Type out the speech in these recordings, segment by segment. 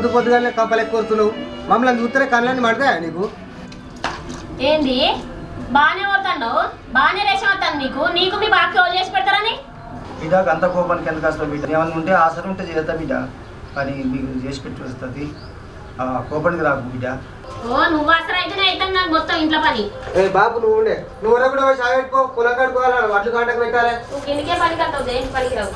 పొద్దు పొద్దుగానే కంపలు ఎక్కువస్తున్నావు మమ్మల్ని చూస్తే కళ్ళని మడతాయా నీకు? ఏంది? బాగానే పోతాడు బాగానే రేషన్ అవుతాను నీకు? నీకు మీ బాగా క్లోజ్ చేసి పెడతారని? బిడ్డ అంత కోపానికి ఎందుకు వస్తావు బిడ్డ? ఏమన్నా ఉంటే ఆసరం ఉంటే చేస్తా బిడ్డ. కానీ మీకు చేసి పెట్టి వస్తుంది. ఆ, కోపానికి రాకు బిడ్డ. ఓ నువ్వు అసలు అయితేనే అవుతాను నాకు మొత్తం ఇంట్లో పని. ఏ బాబు నువ్వు ఉండే. నువ్వు కూడా పోయి సాగెట్టుకో పొలం కడుకోవాలి వడ్లు కాంటకు పెట్టాలి. నువ్వు కిందకే పనికి వస్తావు దేనికి పనికి రావు?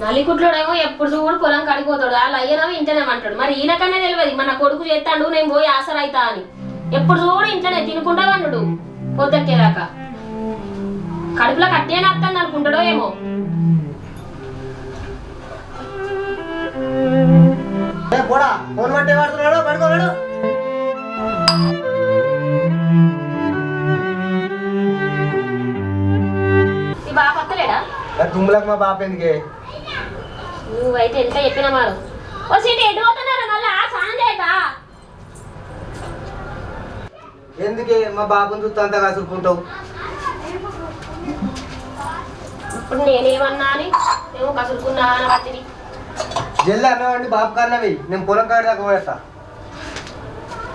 నలికుట్లోడేమో ఎప్పుడు చూడు పొలం కడిగిపోతాడు వాళ్ళు అయ్యనేమో ఇంట్లోనే అంటాడు మరి ఈయనకన్నా తెలియదు. మన కొడుకు చేస్తాడు నేను పోయి ఆసరైతా అని. ఎప్పుడు చూడు ఇంట్లోనే తినుకుంటా వండు పొద్దుక్కేదాకా కడుపులో కట్టే నత్తాను అనుకుంటాడో ఏమో. ఫోన్ పట్టే వాడుతున్నాడు. తుమ్ములకు మా బాప ఎందుకే? నువ్వైతే ఎంత చెప్పినా మారు. ఓ సీట్ ఎటు పోతున్నారు? మళ్ళా ఎందుకే మా బాబుని చూస్తే అంత కసురుకుంటావు ఇప్పుడు నేనేమన్నా అని ఏమో కసురుకున్నా అని జల్లి అన్నవండి బాబు కన్నవి నేను పొలం కాడి దాకా పోయేస్తా.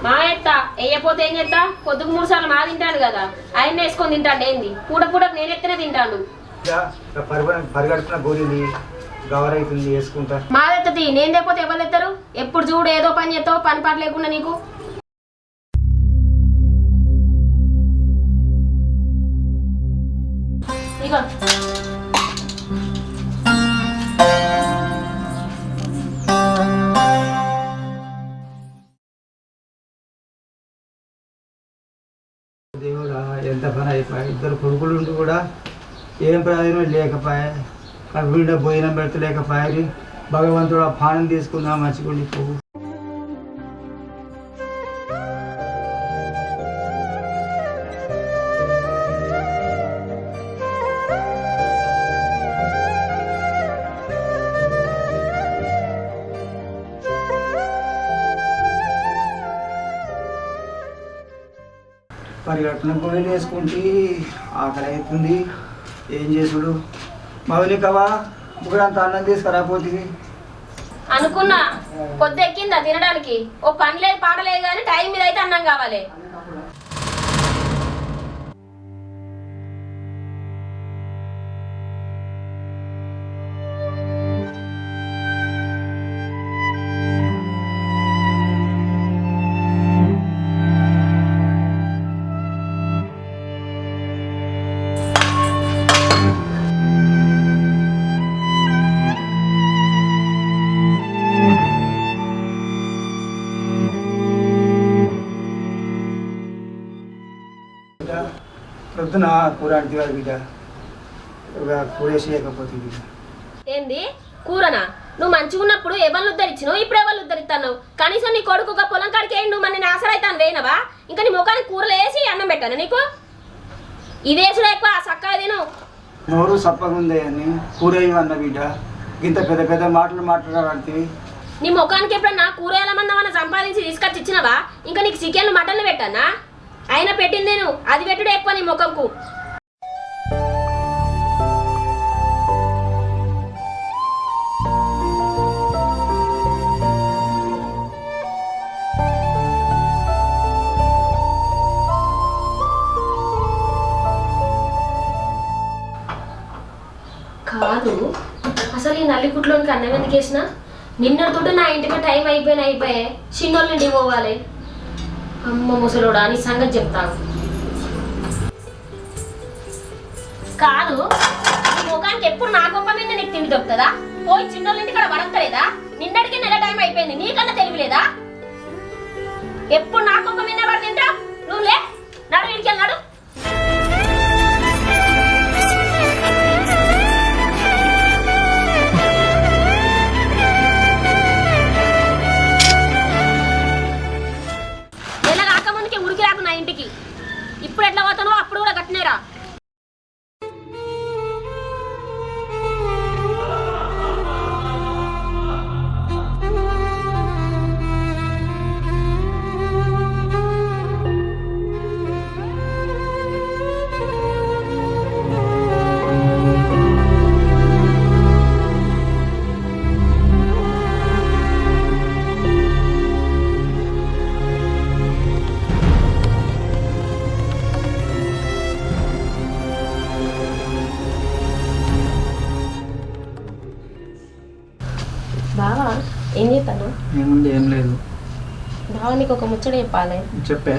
మా ఎత్త వేయపోతే ఏం చేస్తా? పొద్దుకు మూడు సార్లు మా తింటాడు కదా. ఆయన వేసుకొని తింటాడు ఏంది? పూట పూటకు నేను ఎత్తనే తింటాడు పరిగడుపున గోరీది గవరైతుంది వేసుకుంటా మా ఎత్తది నేను లేకపోతే ఎవరు ఎత్తారు ఎప్పుడు చూడు ఏదో పని చేస్తావు పని పాట లేకుండా నీకు. ఇగో. దేవుడా ఎంత పని అయిపోయి? ఇద్దరు కొడుకులు కూడా ఏం ప్రయోజనం లేకపోయా? కడుపుండే భోజనం పెడతలేకపోయారు భగవంతుడు ఆ పానం తీసుకుందా మంచిగుండి పువ్వు పరిగెట్టిన గోళీలు వేసుకుంటే ఆకలి అవుతుంది. ఏం చేసుడు మౌలికవా ఇప్పుడంత అన్నం తీసుకురాపోతుంది అనుకున్నా. పొద్దు ఎక్కిందా తినడానికి? ఓ పని లేదు పాటలేదు కానీ టైం మీద అయితే అన్నం కావాలి. కూర బిడ్డ. కూర వేసేయకపోతే బిడ్డ. ఏంది? కూరనా? నువ్వు మంచిగా ఉన్నప్పుడు ఎవరు ఉద్ధరించినావు ఇప్పుడు ఎవరు ఉద్ధరిస్తాను కనీసం నీ కొడుకు ఒక పొలం కాడికి నువ్వు మన నేను ఆసరైతాను వేయనవా? ఇంకా నీ ముఖానికి కూరలు వేసి అన్నం పెట్టాను నీకు? ఇదేసుడు ఎక్కువ చక్కగా తిను. నోరు సప్పగా ఉంది అని కూర అన్న బిడ్డ. ఇంత పెద్ద పెద్ద మాటలు మాట్లాడాలంటే. నీ ముఖానికి ఎప్పుడన్నా కూరగాయల మందమన్నా సంపాదించి తీసుకొచ్చి ఇచ్చినవా? ఇంకా నీకు చికెన్లు మటన్లు పెట్టానా? ఆయన పెట్టింది నేను. అది పెట్టుడు ఎక్కువ నీ ముఖంకు. కాదు అసలు ఈ నల్లికుట్లోనికి అన్నం ఎందుకు వేసిన? నిన్నటితో నా ఇంటికి టైం అయిపోయిన అయిపోయే. చిన్నోళ్ళు ఇంటికి పోవాలి. అమ్మ ముసలోడా అని సంగతి చెప్తాను. కాదు ఈ ముఖానికి ఎప్పుడు నా గొప్ప మీద నీకు తిండి దొరుకుతుందా? పోయి చిన్నోళ్ళ ఇంటి కూడా వడక్కలేదా నిన్నటికి నెల టైం అయిపోయింది నీకన్నా తెలియలేదా ఎప్పుడు నా గొప్ప మీద పడి తింటావు నువ్వు లే నడు ఇంటికి వెళ్ళాడు నీకు ఒక ముచ్చట చెప్పాలి. చెప్పే.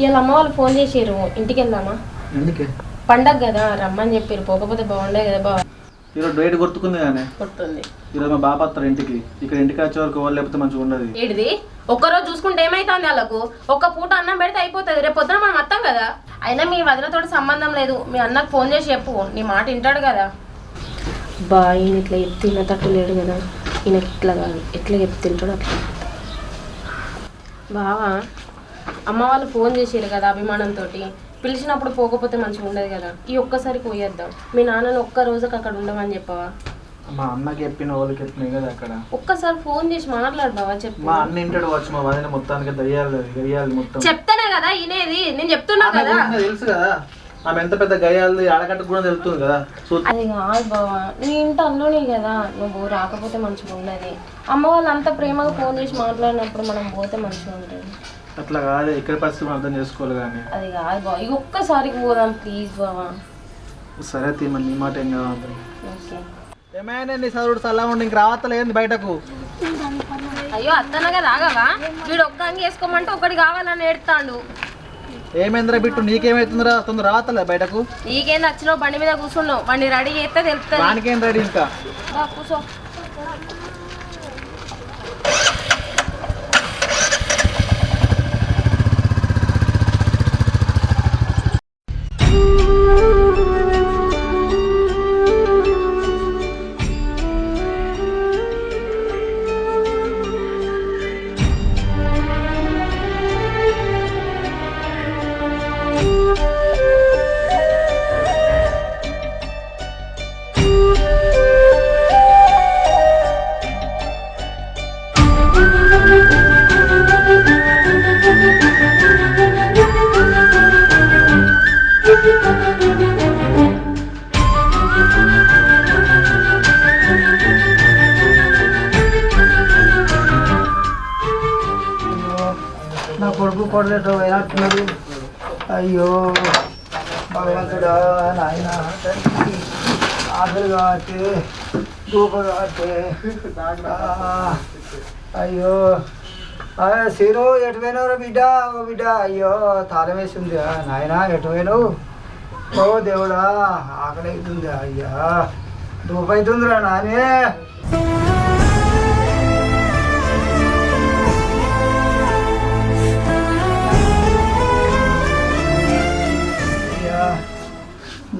ఇవాళ అమ్మ వాళ్ళు ఫోన్ చేసారు ఇంటికి వెళ్దామా ఎందుకే? పండగ కదా రమ్మని చెప్పారు పోకపోతే బాగుండే కదా బావ. ఈరోజు డేట్ గుర్తుకుంది కానీ. కొట్టుంది ఈరోజు మా బాబా వస్తారు ఇంటికి. ఇక్కడ ఇంటికి వచ్చే వరకు వాళ్ళు లేకపోతే మంచిగా ఉండదు. ఏడిది ఒక్కరోజు చూసుకుంటే ఏమైతుంది వాళ్ళకు? ఒక్క పూట అన్నం పెడితే అయిపోతుంది. రేపు పొద్దున మనం వస్తాం కదా? అయినా మీ వదినతోటి సంబంధం లేదు. మీ అన్నకు ఫోన్ చేసి చెప్పు. నీ మాట వింటాడు కదా. బా ఈయన ఇట్లా చెప్తే ఈయన తట్టు లేడు కదా. ఈయనకి ఇట్లా కాదు. ఎట్లా చెప్తే తింటాడు అట్లా. బావా అమ్మ వాళ్ళు ఫోన్ చేసారు కదా అభిమానంతో పిలిచినప్పుడు పోకపోతే మంచిగా ఉండదు కదా. ఈ ఒక్కసారి పోయేద్దాం. మీ నాన్నని ఒక్క రోజుకి అక్కడ ఉండమని చెప్పవా? మా అన్నకి చెప్పిన వాళ్ళకి చెప్పినాయి కదా అక్కడ. ఒక్కసారి ఫోన్ చేసి మాట్లాడు బావా చెప్పు. మా అన్న ఇంటాడు వచ్చి మా వదిన మొత్తానికి దయ్యాలి అది గయ్యాలి మొత్తం. చెప్తానే కదా ఇనేది. నేను చెప్తున్నా కదా. తెలుసు కదా. ఆమె ఎంత పెద్ద గయ్యాలి ఆడకట్ట కూడా తెలుస్తుంది కదా. సో అది కాదు బావా. నీ ఇంటి అల్లునే కదా. నువ్వు రాకపోతే మంచిగా ఉండదు. అమ్మ వాళ్ళు అంత ప్రేమగా ఫోన్ చేసి మాట్లాడినప్పుడు మనం పోతే మంచిగా ఉంటుంది. అట్లా కాదు. ఇక్కడ పరిస్థితి మనం అర్థం చేసుకోవాలి కానీ. అది కాదు బావ. ఇక ఒక్కసారికి పోదాం ప్లీజ్ బావా. సరే తీమని నీ మాట ఏం కావాలి ఓకే. ఏమైనా నీ చదువుడు సలా ఉండి? ఇంక రావత్తలేదు బయటకు? అయ్యో అత్తనగా రాగవా? వీడు ఒక్క అంగి వేసుకోమంటే ఒకటి కావాలని ఏడుతాడు. ఏమైందిరా బిట్టు? నీకేమైతుందిరా? తొందర రావత్తలే బయటకు. నీకేం నచ్చినావు బండి మీద కూర్చున్నావు. బండి రెడీ చేస్తే తెలుస్తుంది దానికేం రెడీ ఇంకా? రా, కూర్చో నా ఆకలి కాబట్టి దూప ఆ, అయ్యో. సీరు ఎటుపోయినావు బిడ్డ? ఓ బిడ్డ అయ్యో తాళం వేసింది నాయన ఎటుపోయినావు ఓ దేవుడా ఆకలి అవుతుంది అయ్యా. దూప అవుతుందిరా నానే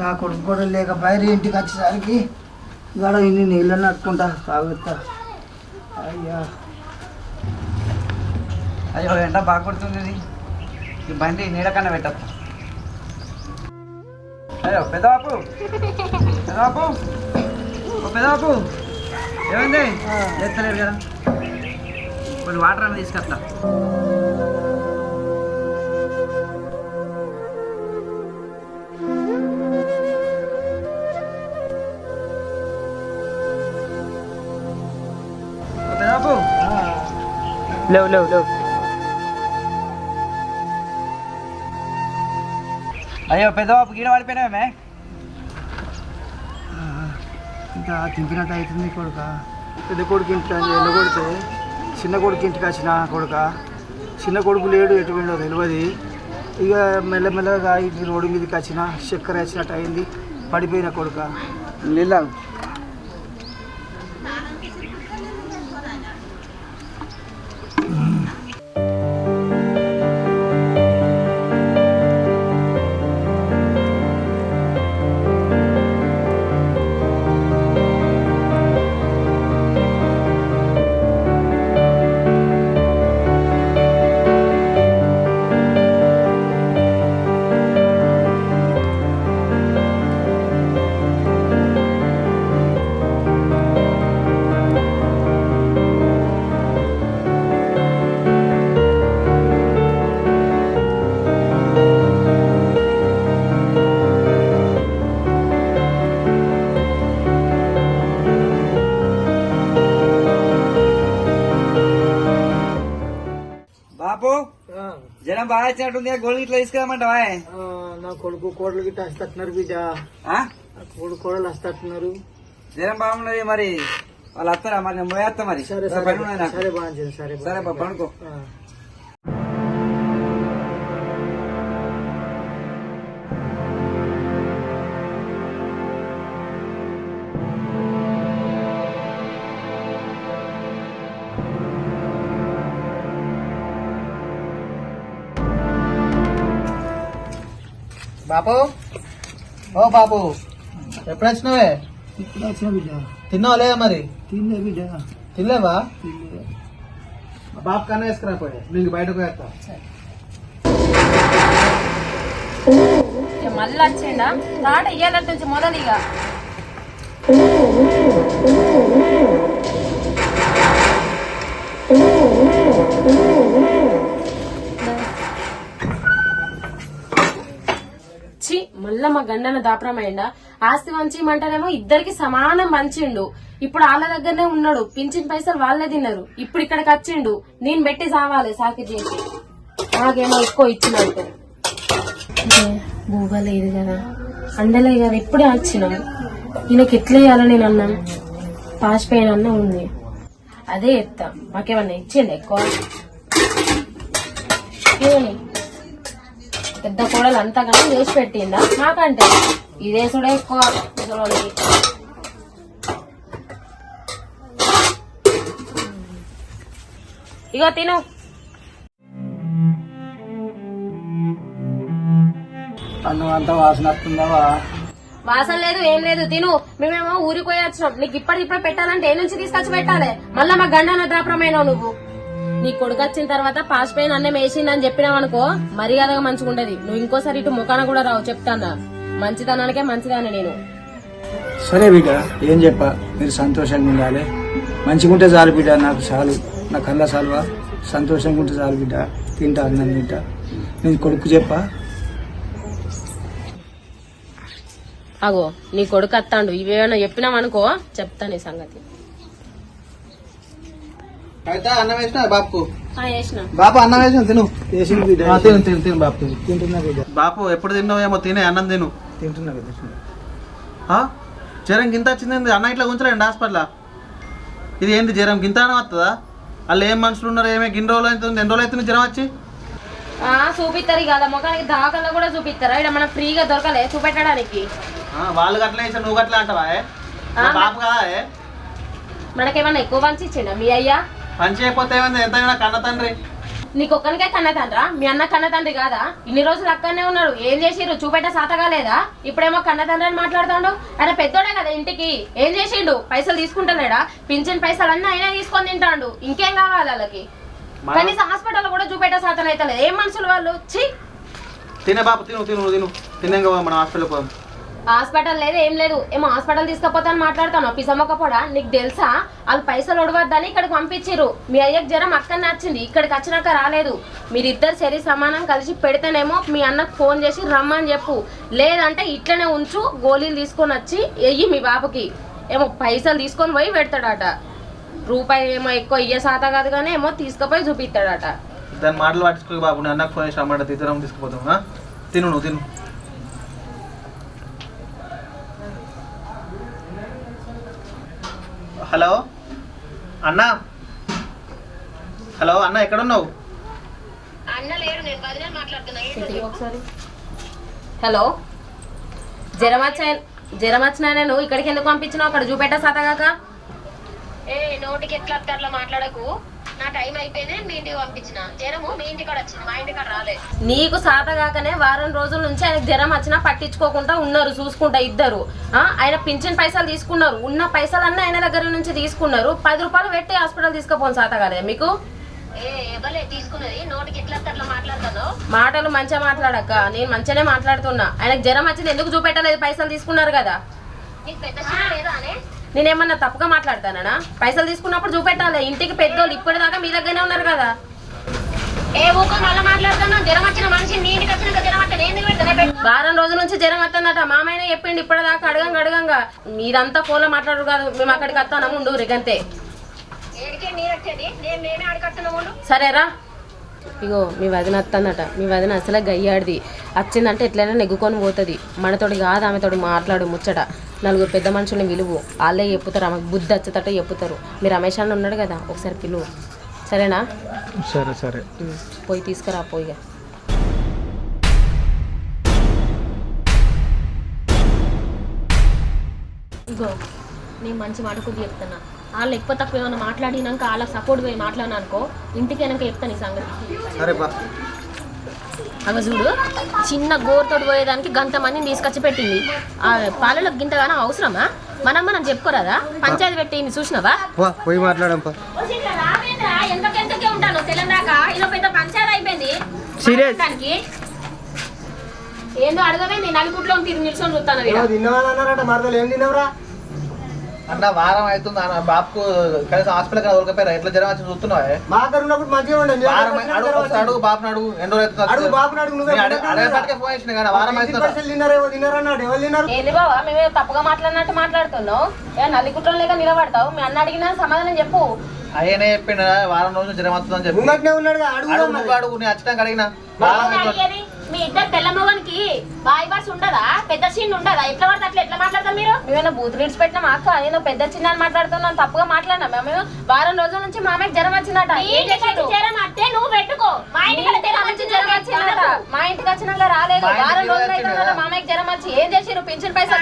నా కొడుకు కూడా లేక బయట ఇంటికి వచ్చేసరికి ఇవాళ ఇన్ని నీళ్ళు నట్టుకుంటా తాగుతా అయ్యా. అయ్యో ఎండ బాగా కొడుతుంది ఇది. ఈ బండి నీడకన్నా పెట్టద్దు అయ్యో పెదవాపు పెదవాపు ఓ పెదవాపు ఏమైంది? చేస్తలేరు కదా. కొన్ని వాటర్ అన్న తీసుకొస్తా. లేవు లేవు లేవు అయ్యో పెద్దబాబు గీడ పడిపోయినామే ఇంకా తింపినట్టు అవుతుంది కొడుక. పెద్ద కొడుకు వెళ్ళ కొడితే చిన్న కొడుకు ఇంటికి వచ్చిన కొడుక? చిన్న కొడుకు లేడు ఎటు వెళ్ళో తెలియదు ఇక మెల్లమెల్లగా ఇటు రోడ్డు మీదకి వచ్చిన చక్కెర వచ్చినట్టు అయింది. పడిపోయిన కొడుక. నీళ్ళ బాగా వచ్చినట్టుంది గోళీ ఇట్లా తీసుకురామంటావా? నా కొడుకు కోడలు గిట్ట వస్తున్నారు బిడ్డ. కొడుకు కోడలు వస్తున్నారు జనం బాగున్నది మరి వాళ్ళు వస్తారా మరి నేను పోయేస్తా మరి. సరే నాకు. సరే బాగా సరే సరే పడుకో. బాపు? ఓ బాపు ఎప్పుడు వచ్చినావే ఇప్పుడు వచ్చిన బిడ్డ తిన్నావా లేదా మరి? తిందే బిడ్డ. తినలేవా. బాపు కన్నా వేసుకురా పోయి నీకు బయటకు వేస్తా మళ్ళీ వచ్చిండా రాట ఇయ్యాలటి మొదలు ఇక. మళ్ళా మా గండన దాపరమైండ ఆస్తి వంచిమంటేనేమో ఇద్దరికి సమానం పంచిండు ఇప్పుడు వాళ్ళ దగ్గరనే ఉన్నాడు. పింఛన్ పైసలు వాళ్ళే తిన్నారు. ఇప్పుడు ఇక్కడికి వచ్చిండు. నేను పెట్టి సావాలి సాకి చేసి. నాకేమో ఎక్కువ ఇచ్చినట్టు. లేదు కదా. అండలే కదా. ఇప్పుడే వచ్చినాం? ఈయనకి ఎట్లా వేయాలని నేను అన్నాను పాస్ పెయిన్ అన్న ఉంది. అదే ఎత్తా మాకేమన్నా ఇచ్చిండే ఎక్కువ? ఏమని? పెద్ద కోడలు అంతగానో చేసి పెట్టిందా మాకంటే ఇదే కూడా ఎక్కువ. ముసలోళ్ళకి. ఇగో తిను. అంతా వాసన వస్తుందావా వాసన లేదు ఏం లేదు. తిను. మేమేమో ఊరికి పోయి వచ్చినాం. నీకు ఇప్పటికిప్పుడే పెట్టాలంటే ఏ నుంచి తీసుకొచ్చి పెట్టాలి? మళ్ళా మా గండ దాపరమైనావు నువ్వు. నీ కొడుకు వచ్చిన తర్వాత పాస్ పైన అన్నం వేసిందని చెప్పినావు అనుకో మర్యాదగా మంచిగుంటది నువ్వు ఇంకోసారి ఇటు ముఖాన కూడా రావు చెప్తానా మంచితనానికే మంచిదాన్ని నేను. సరే బిడ్డ ఏం చెప్పా? మీరు సంతోషంగా ఉండాలి. మంచిగా ఉంటే చాలు బిడ్డ నాకు చాలు. నా కళ్ళ చాలువా? సంతోషంగా ఉంటే చాలు బిడ్డ. తింటా అన్నం తింటా. నేను కొడుకు చెప్పా? అగో నీ కొడుకు అత్తాండు. ఇవేమైనా చెప్పినావు అనుకో చెప్తా నీ సంగతి. అయితే అన్నం వేసినా. అన్నం తిను. తిను తిను తిను తింటున్నా ఎప్పుడు తిన్నావేమో తినే అన్నం తిను. తింటున్నా? జ్వరం గింత వచ్చింది అన్న ఇట్లా ఉంచలేండి హాస్పిటల్ ఇది ఏంది జ్వరం గింత అని వస్తుందా వాళ్ళు ఏం మనుషులు ఉన్నారు? ఏమే గిన్ని రోజులు అవుతుంది ఎన్ని రోజులు అవుతుంది జ్వరం వచ్చి? ఆ చూపిస్తారు కదా ముఖానికి దాఖల్లో కూడా చూపిస్తారా ఇక్కడ మనకు ఫ్రీగా దొరకలే చూపెట్టడానికి. ఆ, వాళ్ళు గట్ల వేసా నువ్వు గట్ల అంటావా పాప కదా? మనకేమన్నా ఎక్కువ పంచి ఇచ్చిండా మీ అయ్యా? పని చేయకపోతే ఏమైంది? ఎంతైనా కన్న తండ్రి. నీకు ఒక్కనికే కన్న తండ్రా? మీ అన్న కన్న తండ్రి కాదా? ఇన్ని రోజులు అక్కడనే ఉన్నాడు ఏం చేసిర్రు చూపెట్ట సాతగా లేదా ఇప్పుడేమో కన్న తండ్రి అని మాట్లాడుతాడు. ఆయన పెద్దోడే కదా ఇంటికి. ఏం చేసిండు? పైసలు తీసుకుంటలేడా? పింఛన్ పైసలు అన్నీ అయినా తీసుకొని తింటాడు. ఇంకేం కావాలి వాళ్ళకి? కనీసం హాస్పిటల్ కూడా చూపెట్ట సాతన అయితే ఏం మనుషులు వాళ్ళు? చి తినే బాపు తిను తిను తిను. తిన్నాక మనం హాస్పిటల్ పోదాం. హాస్పిటల్ లేదు ఏం లేదు. ఏమో హాస్పిటల్ తీసుకపోతాను మాట్లాడుతాను పిసమ్మక కూడా నీకు తెలుసా? వాళ్ళు పైసలు ఒడవద్దని ఇక్కడికి పంపించిర్రు. మీ అయ్యకి జ్వరం అక్కడనే వచ్చింది ఇక్కడికి వచ్చినాక రాలేదు. మీరిద్దరు సరి సమానం కలిసి పెడితేనేమో మీ అన్నకు ఫోన్ చేసి రమ్మని చెప్పు. లేదంటే ఇట్లనే ఉంచు గోళీలు తీసుకొని వచ్చి వెయ్యి మీ బాబుకి. ఏమో పైసలు తీసుకొని పోయి పెడతాడట. రూపాయి ఏమో ఎక్కువ ఇయ్య సాత కాదు కానీ ఏమో తీసుకుపోయి చూపిస్తాడట. దాని మాటలు పట్టించుకో బాబు. నేను అన్నకు ఫోన్ చేసి అమ్మాట తీసుకుపోతాం తిను నువ్వు తిను. హలో? అన్నా? హలో అన్న ఎక్కడున్నావు? హలో జ్వరం వచ్చా జ్వరం వచ్చినా నేను ఇక్కడికి ఎందుకు పంపించినావు? అక్కడ చూపెట్టా సతగాక. ఏ నోటికి ఎట్లా అట్లా మాట్లాడకు. నా టైం అయిపోయింది మీ ఇంటికి పంపించిన. జ్వరము మీ ఇంటికాడ వచ్చింది మా ఇంటికాడ రాలే నీకు సాతగాకనే వారం రోజుల నుంచి ఆయనకు జ్వరం వచ్చినా పట్టించుకోకుండా ఉన్నారు చూసుకుంటా ఇద్దరు. ఆయన పింఛన్ పైసలు తీసుకున్నారు ఉన్న పైసలన్నీ ఆయన దగ్గర నుంచి తీసుకున్నారు. పది రూపాయలు పెట్టి హాస్పిటల్ తీసుకుపోను సాతగాదే మీకు? మాటలు మంచిగా మాట్లాడక్క నేను మంచిగానే మాట్లాడుతున్నా. ఆయనకు జ్వరం వచ్చింది ఎందుకు చూపెట్టలేదు? పైసలు తీసుకున్నారు కదా. నేనేమన్నా తప్పుగా మాట్లాడతానా పైసలు తీసుకున్నప్పుడు చూపెట్టాలి. ఇంటికి పెద్దోళ్ళు ఇప్పటిదాకా మీ దగ్గరనే ఉన్నారు కదా. ఏ ఊకో మళ్ళీ జ్వరం వచ్చిన మనిషి జ్వరం అంటే నేను పెడతానే? వారం రోజుల నుంచి జ్వరం వస్తుందట. మామయ్య చెప్పిండు ఇప్పటిదాకా అడగంగా అడగంగా. మీరంతా ఫోన్లో మాట్లాడరు కాదు. మేము అక్కడికి వస్తాను ముందు రిగంతే ఉండు. సరేరా. ఇగో మీ వదిన వస్తుందట మీ వదిన అసలే గయ్యాడిది. వచ్చిందంటే ఎట్లయినా నెగ్గుకొని పోతుంది. మనతోటి కాదు ఆమెతోటి మాట్లాడు ముచ్చట. నలుగురు పెద్ద మనుషుల్ని విలువు వాళ్ళే చెప్పుతారు ఆమెకు బుద్ధి వచ్చేటట్ట చెప్పుతారు. మీరు రమేష్ అన్న ఉన్నాడు కదా ఒకసారి పిలువు. సరేనా? సరే సరే. పోయి తీసుకురా పోయిగా ఇగో నేను మంచి మాట కొద్ది చెప్తున్నా. వాళ్ళు ఎక్కువ తక్కువ ఏమైనా మాట్లాడినాక వాళ్ళకి సపోర్ట్ పోయి మాట్లాడినా అనుకో ఇంటికి వెనక చెప్తాను ఈ సంగతి. సరే బా అగ చూడు చిన్న గోరుతోటి పోయేదానికి గంట మందిని తీసుకొచ్చి పెట్టింది. ఆ పాలలో గింతగానో అవసరమా? మనం మనం చెప్పుకోరాదా? పంచాయతీ పెట్టింది చూసినావా? పోయి మాట్లాడంపా ఎంతకెంతకే ఉంటాను తెలంగాణ ఇదో పెద్ద పంచాయతీ అయిపోయింది. Serious? దానికి ఏందో అడగవేంది నలుగుట్లో తిరిగి నిల్చొని చూస్తాను తిన్నవాళ్ళు అన్నారట మరదలు ఏం తిన్నావురా? అన్న వారం అవుతుంది అన్న బాబుకు కనీసం హాస్పిటల్ కానీ ఉరకపోయారా ఎట్లా జ్వరం వచ్చి చూస్తున్నావా? మా దగ్గర ఉన్నప్పుడు మంచిగా ఉండండి వారం అడుగు ఒకసారి అడుగు బాబుని అడుగు ఎన్ని రోజులు అవుతుంది అడుగు బాబుని అడుగు నువ్వే అడగటానికే ఫోన్ చేసిన కానీ వారం అవుతుంది పైసలు తిన్నారేమో తిన్నారన్నాడు ఎవరు తిన్నారు? ఏంది మేమే తప్పుగా మాట్లాడినట్టు మాట్లాడుతున్నావు. ఏ నల్లికుట్రం లేక నిలబడతావు. మీ అన్న అడిగినా సమాధానం చెప్పు. అయ్యనే చెప్పిండు వారం రోజులు జ్వరం వస్తుందని చెప్పి. ఉన్నాడు అడుగు అడుగు నువ్వు అడుగు నేను వచ్చాక అడిగిన. వారం? మీ ఇద్దరు తెల్ల మొగనికి బాయ్ బాస్ ఉండదా? పెద్ద సీన్ ఉండదా? ఎట్లా పడితే అట్లా ఎట్లా మాట్లాడతారు మీరు? మేమైనా బూతులు ఇడిచిపెట్టినా మా అక్క? నేను పెద్ద చిన్న అని మాట్లాడుతున్నాను తప్పుగా మాట్లాడినా మేము వారం రోజుల నుంచి మా అమ్మకి జ్వరం వచ్చిందట? జ్వరం అత్తే నువ్వు పెట్టుకో. మా ఇంటికి జ్వరం వచ్చిందట. మా ఇంటికి వచ్చినాక రాలేదు. వారం రోజులు కదా. మా అమ్మకి జ్వరం వచ్చి ఏం చేసిరు పింఛన్ పైసలు.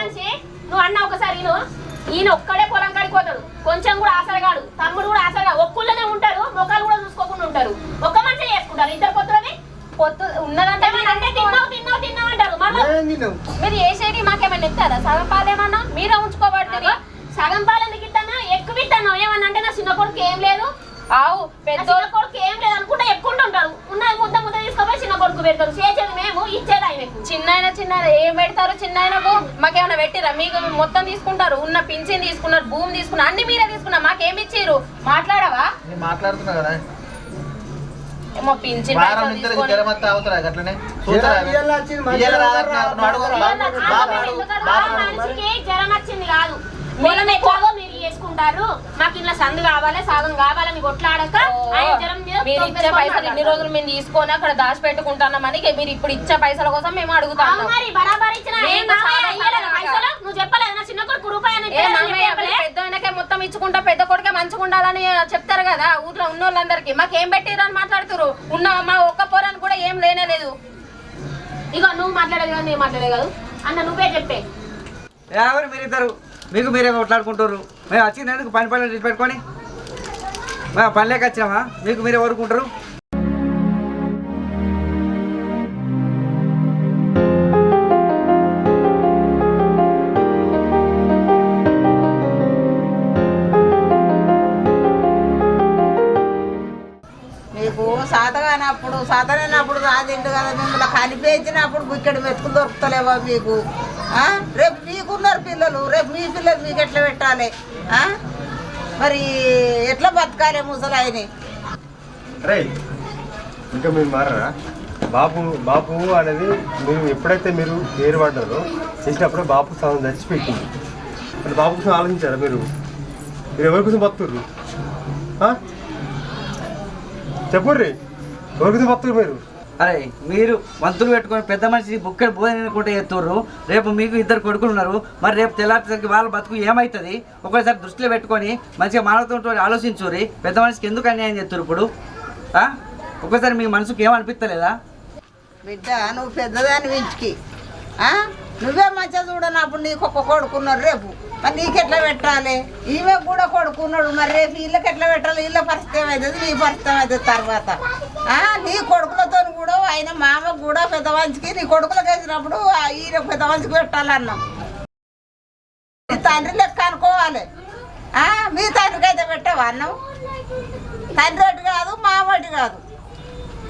మనిషి నువ్వు అన్న ఒకసారి ఈయన ఒక్కడే పొలం కాడికి పోతాడు. కొంచెం కూడా ఆసరగాడు తమ్ముడు కూడా ఆసరగా ఒక్కుళ్ళనే ఉంటారు ముఖాలు కూడా చూసుకోకుండా ఉంటారు ఒక్క మనిషి చేసుకుంటారు ఇద్దరు పొత్తులని పొత్తు ఉన్నదంటే ఏమన్నా అంటే తిన్నావు తిన్నావు తిన్నావు అంటారు. మళ్ళీ ఏం తిన్నావు? మీరు చేసేది మాకేమైనా ఇస్తారా సగం పాలేమన్నా మీరే ఉంచుకోబడుతుంది సగం పాలు ఎందుకు ఇస్తాను ఎక్కువ ఇస్తాను ఏమన్నా అంటే నా చిన్న కొడుకు ఏం లేదు. ఆవు పెద్ద చిన్న కొడుకు ఏం లేదు అనుకుంటే ఎక్కుంటుంటారు ఉన్నది ముద్ద ముద్ద తీసుకుపోయి చిన్న కొడుకు పెడతారు. చేసేది మేము ఇచ్చేది ఆయనకు. చిన్న చిన్న ఏం పెడతారు? చిన్నకు మాకేమైనా పెట్టిరా? మీకు మొత్తం తీసుకుంటారు. ఉన్న పింఛన్ తీసుకున్నారు భూమి తీసుకున్నారు అన్ని మీరే తీసుకున్నారు. మాకేం ఇచ్చిర్రు? మాట్లాడవా? నేను మాట్లాడుతున్నా కదా. ఏమో పింఛన్ వారం తీసుకొని- జ్వరం వస్తా అవుతారా అట్లనే. మనిషికి జ్వరం వచ్చింది కాదు. మీరు చేసుకుంటారు మాకు ఇట్లా సందు కావాలి సాగం కావాలని కొట్లాడక ఆయన జ్వరం మీద మీరు ఇచ్చే పైసలు ఇన్ని. రోజులు మేము తీసుకొని అక్కడ దాచి పెట్టుకుంటున్నామని మీరు ఇప్పుడు ఇచ్చే పైసల కోసం మేము అడుగుతాం. మరి బరాబర్ ఇచ్చిన పైసలు? నువ్వు చెప్పలేదు నా చిన్న కొడుకు రూపాయి? పెద్ద ఆయనకే మొత్తం ఇచ్చుకుంటా పెద్ద కొడుకే మంచిగా ఉండాలని చెప్తారు కదా ఊర్లో ఉన్న వాళ్ళందరికీ మాకేం పెట్టిర్రు అని మాట్లాడుతురు ఉన్న మా ఒక్క పోరాని కూడా ఏం లేనే లేదు. ఇగో నువ్వు మాట్లాడేది కాదు నేను మాట్లాడేది కాదు. అన్న నువ్వే చెప్పే. ఎవరు మీరిద్దరు? మీకు మీరే కొట్లాడుకుంటారు మేము వచ్చింది ఎందుకు? పని పనులు పెట్టుకొని? మేము పని లేక వచ్చినామా? మీకు మీరే కోరుకుంటారు మీకు సాతగానప్పుడు సాతనైనప్పుడు రాదిండు కదా మిమ్మల్ని కనిపించినప్పుడు బుక్కెడు మెతుకులు దొరుకుతలేవా మీకు? రేపు ఉన్నారు పిల్లలు. రేపు మీ పిల్లలు మీకు ఎట్లా పెట్టాలి? మరి ఎట్లా బతకాలి ముసలాయని ఇంకా మీరు మారరా? బాపు బాపు అనేది మీరు ఎప్పుడైతే మీరు పేరు పడ్డారో చేసినప్పుడే బాపు స్థానం చచ్చిపెట్టింది అంటే బాపు కోసం ఆలోచించారా మీరు? మీరు ఎవరి కోసం బతుకుర్రు? ఆ? చెప్పుర్రి ఎవరి కోసం బతుకురు మీరు? అరే మీరు వంతులు పెట్టుకొని పెద్ద మనిషి బుక్కడి భోజనం తినకుంటే ఎత్తుర్రు. రేపు మీకు ఇద్దరు కొడుకులు ఉన్నారు. మరి రేపు తెల్లారేసరికి వాళ్ళ బతుకు ఏమవుతుంది ఒకసారి దృష్టిలో పెట్టుకొని మంచిగా మానవతో ఆలోచించుర్రి పెద్ద మనిషికి ఎందుకు అన్యాయం చేస్తారు ఇప్పుడు? ఒకసారి మీ మనసుకు ఏమనిపిస్తలేదా? బిడ్డ నువ్వు పెద్దదాని వించుకి నువ్వే మంచిగా చూడనప్పుడు నీకు ఒక కొడుకున్నారు రేపు. మరి నీకు ఎట్లా పెట్టాలి? ఈమె కూడా కొడుకున్నాడు మరి రేపు వీళ్ళకి ఎట్లా పెట్టాలి? వీళ్ళ పరిస్థితి ఏమవుతుంది నీ పరిస్థితి ఏమవుతుంది తర్వాత? నీ కొడుకులతో కూడా ఆయన మామకు కూడా పెద్దవంచికి నీ కొడుకులకు వేసినప్పుడు ఈయన పెద్దవంచికి పెట్టాలన్నాం. నీ తండ్రి లెక్క అనుకోవాలి. మీ తండ్రికి అయితే పెట్టావా అన్నం? తండ్రి కాదు మామటి కాదు.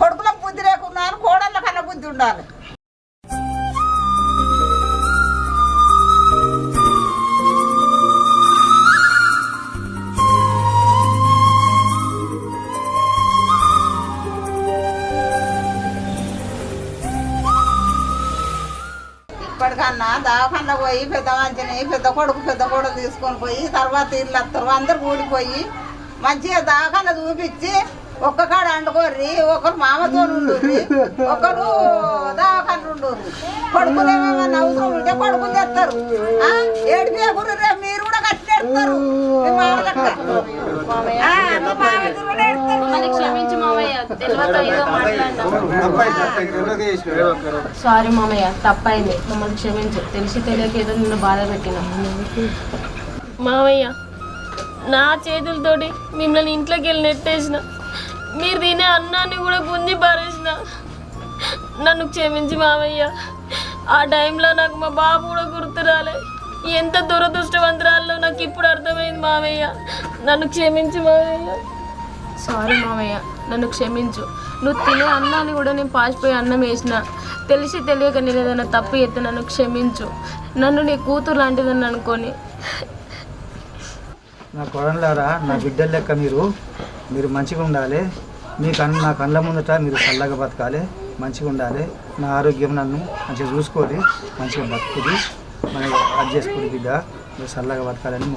కొడుకులకు బుద్ధి లేకున్నా అని కోడళ్ళ కన్నా బుద్ధి ఉండాలి. కన్నా దవాఖాన పోయి పెద్ద మంచిని పెద్ద కొడుకు పెద్ద కొడుకు తీసుకొని పోయి తర్వాత ఇల్లు వస్తారు అందరు కూడిపోయి మంచిగా దవాఖాన చూపించి ఒక్క కాడ అండుకోర్రి ఒకరు మామతో ఉండుర్రి ఒకరు దావకాన్ని ఉండుర్రి. కొడుకులు అవసరం ఉంటే కొడుకులు తెస్తారు ఆ, ఏడిపే గుర్రు రేపు మీరు కూడా కట్టేస్తారు మీ మామ లెక్క. ఆ, మీ మామ కూడా ఏడుస్తారు. మమ్మల్ని క్షమించు మామయ్య తెలియక ఏదో మాట్లాడినా తప్పైంది తప్పైంది తెలియక చేసిన సారీ మామయ్య తప్పైంది. మమ్మల్ని క్షమించు. తెలిసి తెలియక ఏదో నిన్ను బాధ పెట్టిన. మామయ్య నా చేతులతోటి మిమ్మల్ని ఇంట్లోకి వెళ్ళి నెట్టేసిన. మీరు తినే అన్నాన్ని కూడా గుంజి పారేసిన. నన్ను క్షమించి మామయ్య. ఆ టైంలో నాకు మా బాబు కూడా గుర్తు రాలే. ఎంత దురదృష్టవంతరాల్లో నాకు ఇప్పుడు అర్థమైంది మామయ్య. నన్ను క్షమించి మామయ్య. సారీ మామయ్య. నన్ను క్షమించు. నువ్వు తినే అన్నాన్ని కూడా నేను పాసిపోయి అన్నం వేసిన. తెలిసి తెలియక నేను ఏదైనా తప్పు ఎత్తే నన్ను క్షమించు. నన్ను నీ కూతురు లాంటిదని అనుకొని. నా కొడంలారా నా బిడ్డల లెక్క మీరు. మీరు మంచిగా ఉండాలి. మీ కన్ను నా కళ్ళ ముందట మీరు చల్లగా బతకాలి. మంచిగా ఉండాలి. నా ఆరోగ్యం నన్ను మంచిగా చూసుకోవాలి మంచిగా బతుకుది మన అది చేసుకోండి బిడ్డ. మీరు చల్లగా బతకాలని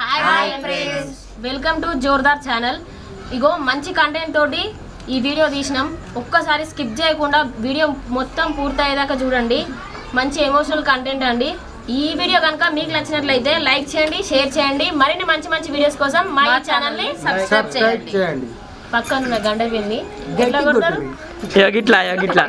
hi friends welcome to Jordar channel ఇగో మంచి కంటెంట్ తోటి ఈ వీడియో తీసినాం. ఒక్కసారి స్కిప్ చేయకుండా వీడియో మొత్తం పూర్తయ్యేదాకా చూడండి. మంచి ఎమోషనల్ కంటెంట్ అండి. ఈ వీడియో కనుక మీకు నచ్చినట్లయితే లైక్ చేయండి షేర్ చేయండి. మరిన్ని మంచి మంచి వీడియోస్ కోసం మా ఛానల్ని సబ్స్క్రైబ్ చేయండి. చేయండి. పక్కన ఉన్న గంట పిన్ని ఎట్లా కొడతారు? గిట్లా గిట్లా.